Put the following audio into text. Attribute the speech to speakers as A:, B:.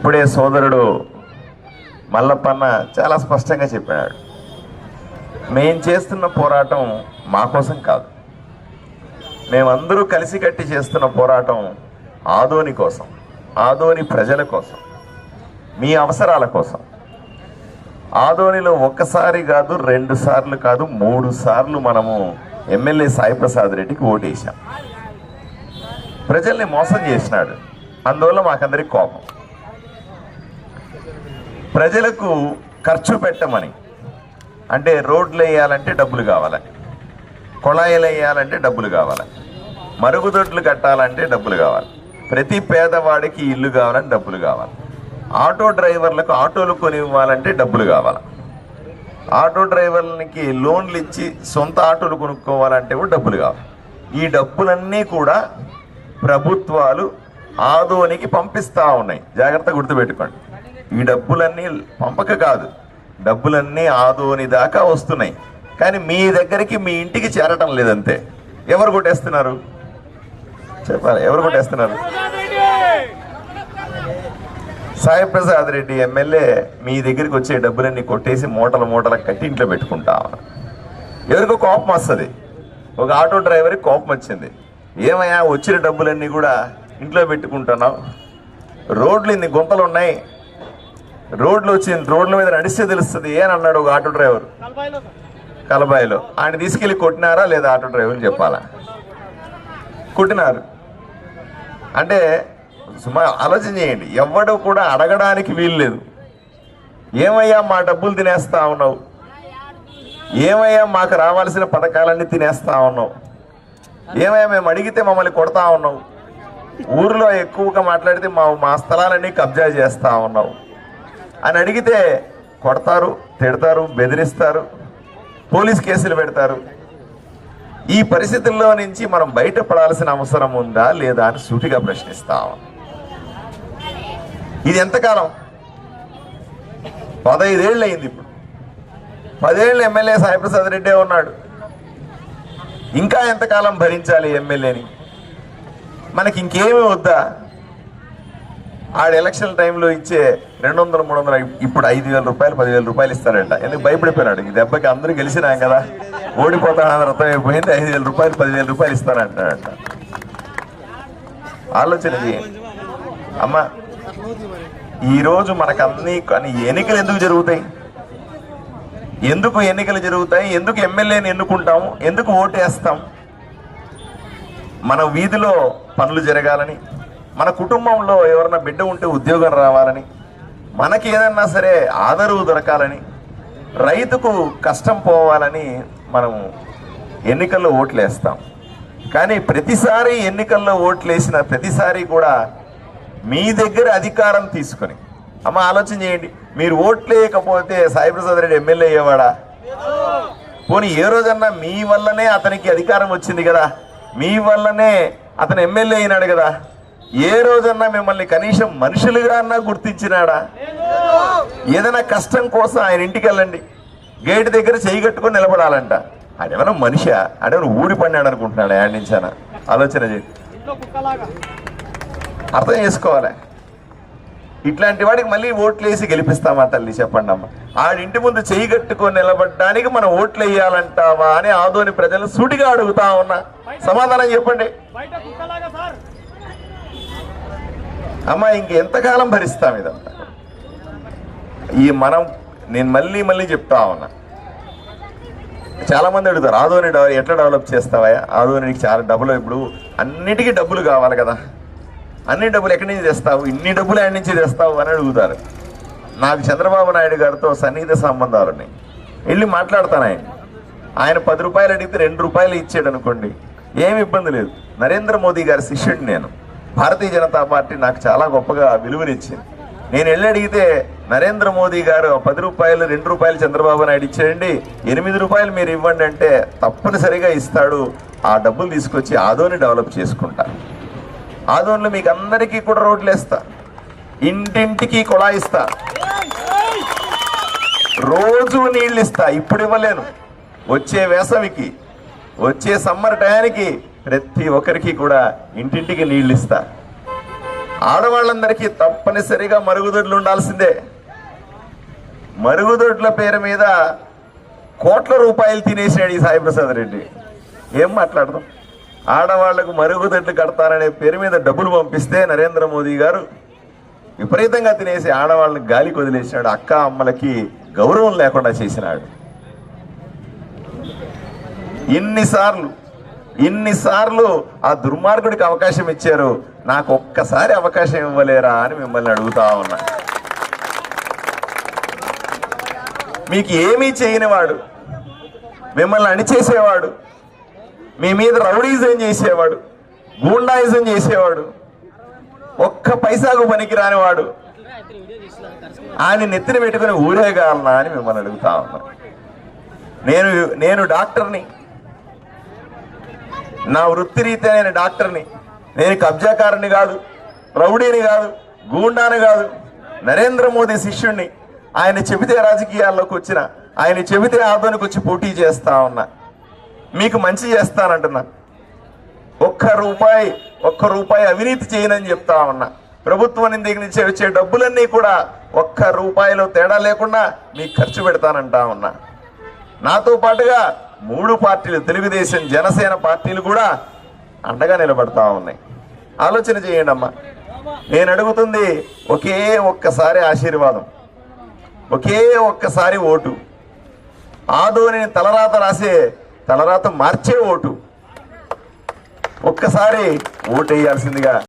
A: ఇప్పుడే సోదరుడు మల్లప్పన్న చాలా స్పష్టంగా చెప్పాడు. మేం చేస్తున్న పోరాటం మా కోసం కాదు. మేమందరూ కలిసికట్టి చేస్తున్న పోరాటం ఆదోని కోసం ఆదోని ప్రజల కోసం మీ అవసరాల కోసం. ఆదోనిలో ఒక్కసారి కాదు రెండు సార్లు కాదు మూడు సార్లు మనము ఎమ్మెల్యే సాయిప్రసాద్ రెడ్డికి ఓటేశాం. ప్రజల్ని మోసం చేసినాడు. అందువల్ల మాకందరికి కోపం. ప్రజలకు ఖర్చు పెట్టమని. అంటే రోడ్లు వేయాలంటే డబ్బులు కావాలి కొళాయిలు వేయాలంటే డబ్బులు కావాలి మరుగుదొడ్లు కట్టాలంటే డబ్బులు కావాలి. ప్రతి పేదవాడికి ఇల్లు కావాలని డబ్బులు కావాలి. ఆటో డ్రైవర్లకు ఆటోలు కొని ఇవ్వాలంటే డబ్బులు కావాలి. ఆటో డ్రైవర్లకి లోన్లు ఇచ్చి సొంత ఆటోలు కొనుక్కోవాలంటే కూడా డబ్బులు కావాలి. ఈ డబ్బులన్నీ కూడా ప్రభుత్వాలు ఆదోనికి పంపిస్తూ ఉన్నాయి. జాగ్రత్త గుర్తుపెట్టుకోండి. ఈ డబ్బులన్నీ పంపక కాదు. డబ్బులన్నీ ఆదోని దాకా వస్తున్నాయి. కానీ మీ దగ్గరికి మీ ఇంటికి చేరటం లేదంతే. ఎవరు కొట్టేస్తున్నారు? చెప్పాలి ఎవరు కొట్టేస్తున్నారు? సాయి ప్రసాద్ రెడ్డి ఎమ్మెల్యే మీ దగ్గరికి వచ్చే డబ్బులన్నీ కొట్టేసి మూటల మూటల కట్టి ఇంట్లో పెట్టుకుంటా ఎవరికో కోపం వస్తుంది. ఒక ఆటో డ్రైవర్కి కోపం వచ్చింది. ఏమయ్యా వచ్చిన డబ్బులన్నీ కూడా ఇంట్లో పెట్టుకుంటున్నావు? రోడ్లు ఇన్ని గుంతలు ఉన్నాయి. రోడ్లు వచ్చింది రోడ్ల మీద నడిస్తే తెలుస్తుంది అని అన్నాడు ఒక ఆటో డ్రైవర్? కలబాయిలో. ఆయన తీసుకెళ్ళి కొట్టినారా లేదా ఆటో డ్రైవర్ చెప్పాలా? కొట్టినారు. అంటే సుమా ఆలోచన చేయండి. ఎవడు కూడా అడగడానికి వీలు లేదు. ఏమయ్యా మా డబ్బులు తినేస్తా ఉన్నావు? ఏమయ్యా మాకు రావాల్సిన పథకాలన్నీ తినేస్తా ఉన్నావు? ఏమయ్యా మేము అడిగితే మమ్మల్ని కొడతా ఉన్నావు? ఊరిలో ఎక్కువగా మాట్లాడితే మా మా స్థలాలన్నీ కబ్జా చేస్తా ఉన్నావు? అని అడిగితే కొడతారు తిడతారు బెదిరిస్తారు పోలీస్ కేసులు పెడతారు. ఈ పరిస్థితుల్లో నుంచి మనం బయటపడాల్సిన అవసరం ఉందా లేదా అని సూటిగా ప్రశ్నిస్తాం. ఇది ఎంతకాలం? పదైదేళ్ళు అయింది ఇప్పుడు. పదేళ్ళు ఎమ్మెల్యే సాయిప్రసాద్ రెడ్డే ఉన్నాడు. ఇంకా ఎంతకాలం భరించాలి ఎమ్మెల్యేని? మనకి ఇంకేమీ వద్దా? ఆడ ఎలక్షన్ టైంలో ఇచ్చే రెండు వందల మూడు వందలు ఇప్పుడు ఐదు వేల రూపాయలు పదివేల రూపాయలు ఇస్తారంట ఎందుకు భయపడిపోయినాడు? ఈ దెబ్బకి అందరూ గెలిచినాం కదా. ఓడిపోతాను అర్థం అయిపోయింది ఐదు వేల రూపాయలు పదివేల రూపాయలు ఇస్తానంటాడంట ఆలోచన అమ్మా అమ్మ ఈరోజు మనకు అన్ని కానీ ఎన్నికలు ఎందుకు జరుగుతాయి? ఎందుకు ఎన్నికలు జరుగుతాయి? ఎందుకు ఎమ్మెల్యేని ఎన్నుకుంటాము? ఎందుకు ఓటు వేస్తాం మన వీధిలో పనులు జరగాలని మన కుటుంబంలో ఎవరైనా బిడ్డ ఉంటే ఉద్యోగం రావాలని మనకి ఏదన్నా సరే ఆదరవు దొరకాలని రైతుకు కష్టం పోవాలని మనం ఎన్నికల్లో ఓట్లు వేస్తాం కానీ ప్రతిసారి ఎన్నికల్లో ఓట్లేసిన ప్రతిసారి కూడా మీ దగ్గర అధికారం తీసుకొని అమ్మ ఆలోచన చేయండి మీరు ఓట్లు వేయకపోతే సాయిప్రసాద్ రెడ్డి ఎమ్మెల్యే అయ్యేవాడా? పోనీ ఏ రోజన్నా మీ వల్లనే అతనికి అధికారం వచ్చింది కదా మీ వల్లనే అతను ఎమ్మెల్యే అయినాడు కదా? ఏ రోజన్నా మిమ్మల్ని కనీసం మనుషులుగా అన్నా గుర్తించినాడా? ఏదైనా కష్టం కోసం ఆయన ఇంటికి వెళ్ళండి. గేట్ దగ్గర చేయి కట్టుకొని నిలబడాలంట. ఆడేమైనా మనిషి? ఆడేమైనా ఊడి పడినాడు అనుకుంటున్నాడు ఆడి నుంచానా? ఆలోచన చేయి. అర్థం చేసుకోవాలి. ఇట్లాంటి వాడికి మళ్ళీ ఓట్లు వేసి గెలిపిస్తామా తల్లి? చెప్పండి అమ్మ. ఆడింటి ముందు చేయి కట్టుకొని నిలబడడానికి మనం ఓట్లు వేయాలంటావా అని ఆదోని ప్రజలు సూటిగా అడుగుతా ఉన్నా. సమాధానం చెప్పండి. అమ్మ ఇంకెంతకాలం భరిస్తాం ఇదంతా? ఈ మనం నేను మళ్ళీ మళ్ళీ చెప్తా ఉన్నా. చాలామంది అడుగుతారు ఆదోని డెవలప్ ఎట్లా డెవలప్ చేస్తావా ఆధోనికి చాలా డబ్బులు ఇప్పుడు అన్నిటికీ డబ్బులు కావాలి కదా. అన్ని డబ్బులు ఎక్కడి నుంచి తెస్తావు? ఇన్ని డబ్బులు ఎక్కడి నుంచి తెస్తావు అని అడుగుతారు. నాకు చంద్రబాబు నాయుడు గారితో సన్నిహిత సంబంధాలు ఉన్నాయి. వెళ్ళి మాట్లాడతాను ఆయన. ఆయన పది రూపాయలు అడిగితే రెండు రూపాయలు ఇచ్చాడు అనుకోండి ఏమి ఇబ్బంది లేదు. నరేంద్ర మోదీ గారి శిష్యుడు నేను. భారతీయ జనతా పార్టీ నాకు చాలా గొప్పగా విలువనిచ్చింది. నేను వెళ్ళి అడిగితే నరేంద్ర మోదీ గారు పది రూపాయలు రెండు రూపాయలు చంద్రబాబు నాయుడు ఇచ్చేయండి ఎనిమిది రూపాయలు మీరు ఇవ్వండి అంటే తప్పనిసరిగా ఇస్తాడు ఆ డబ్బులు తీసుకొచ్చి ఆదోని డెవలప్ చేసుకుంటా. ఆదోన్లో మీకు అందరికీ కూడా రోడ్లు వేస్తా. ఇంటింటికి కుళాయిస్తా రోజు నీళ్ళు ఇస్తా. ఇప్పుడు ఇవ్వలేను. వచ్చే వేసవికి వచ్చే సమ్మర్ టయానికి ప్రతి ఒక్కరికి కూడా ఇంటింటికి నీళ్ళు ఇస్తా. ఆడవాళ్ళందరికీ తప్పనిసరిగా మరుగుదొడ్లు ఉండాల్సిందే. మరుగుదొడ్ల పేరు మీద కోట్ల రూపాయలు తినేసాడు ఈ సాయిప్రసాద్ రెడ్డి. ఏం మాట్లాడదాం? ఆడవాళ్ళకు మరుగుదొడ్లు కడతారనే పేరు మీద డబ్బులు పంపిస్తే నరేంద్ర మోదీ గారు విపరీతంగా తినేసి ఆడవాళ్ళని గాలికి వదిలేసినాడు అక్క అమ్మలకి గౌరవం లేకుండా చేసినాడు. ఇన్నిసార్లు ఇన్నిసార్లు ఆ దుర్మార్గుడికి అవకాశం ఇచ్చారు. నాకు ఒక్కసారి అవకాశం ఇవ్వలేరా అని మిమ్మల్ని అడుగుతా ఉన్నా. మీకు ఏమీ చేయనివాడు. మిమ్మల్ని అణిచేసేవాడు. మీ మీద రౌడీజం చేసేవాడు. గూండాయిజం చేసేవాడు. ఒక్క పైసాకు పనికి రానివాడు ఆయన నెత్తిన పెట్టుకుని ఊరేగాలనా అని మిమ్మల్ని అడుగుతా ఉన్నా. నేను నేను డాక్టర్ని నా వృత్తిరీత్యా నేను డాక్టర్ని. నేను కబ్జాకారుని కాదు రౌడీని కాదు గూండాని కాదు నరేంద్ర మోదీ శిష్యుణ్ణి. ఆయన చెబితే రాజకీయాల్లోకి వచ్చిన ఆయన చెబితే ఆదోనికి వచ్చి పోటీ చేస్తా ఉన్నా. మీకు మంచి చేస్తానంటున్నా. ఒక్క రూపాయి ఒక్క రూపాయి అవినీతి చేయనని చెప్తా ఉన్నా. ప్రభుత్వం దగ్గర నుంచి వచ్చే డబ్బులన్నీ కూడా ఒక్క రూపాయిలో తేడా లేకుండా మీకు ఖర్చు పెడతానంటా ఉన్నా. నాతో పాటుగా మూడు పార్టీలు తెలుగుదేశం జనసేన పార్టీలు కూడా అండగా నిలబడతా ఉన్నాయి. ఆలోచన చేయండి అమ్మా. నేను అడుగుతుంది ఒకే ఒక్కసారి ఆశీర్వాదం ఒకే ఒక్కసారి ఓటు. ఆదోని తలరాత రాసే తలరాత మార్చే ఓటు. ఒక్కసారి ఓటు వేయాల్సిందిగా